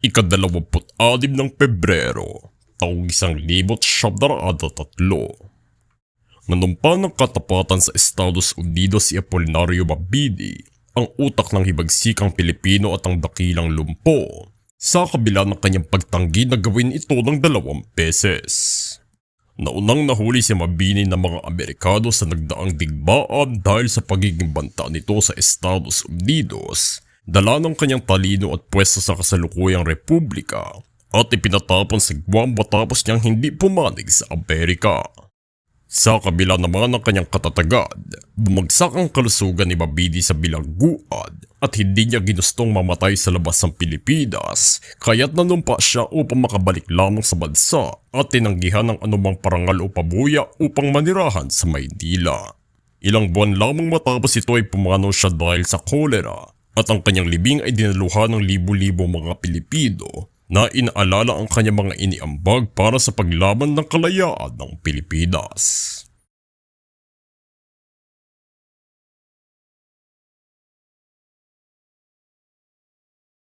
ikadalawamput-anim ng Pebrero, taong isang libot siyam na raan at tatlo. Nanumpa ng katapatan sa Estados Unidos si Apolinario Mabini, ang utak ng hibagsikang Pilipino at ang dakilang lumpo, sa kabila ng kanyang pagtanggi na gawin ito ng dalawang beses. Naunang nahuli si Mabini ng mga Amerikano sa nagdaang digmaan dahil sa pagiging banta nito sa Estados Unidos, dala ng kanyang talino at pwesto sa kasalukuyang republika at ipinatapon sa Guam matapos niyang hindi pumanig sa Amerika. Sa kabila naman ng kanyang katatagad, bumagsak ang kalusugan ni Mabini sa bilangguan at hindi niya ginustong mamatay sa labas ng Pilipinas kaya't nanumpa siya upang makabalik lamang sa bansa at tinanggihan ng anumang parangal o pabuya upang manirahan sa Maynila. Ilang buwan lamang matapos ito ay pumanaw siya dahil sa kolera at ang kanyang libing ay dinaluhan ng libo-libo mga Pilipino na inaalala ang kanyang mga iniambag para sa paglaban ng kalayaan ng Pilipinas.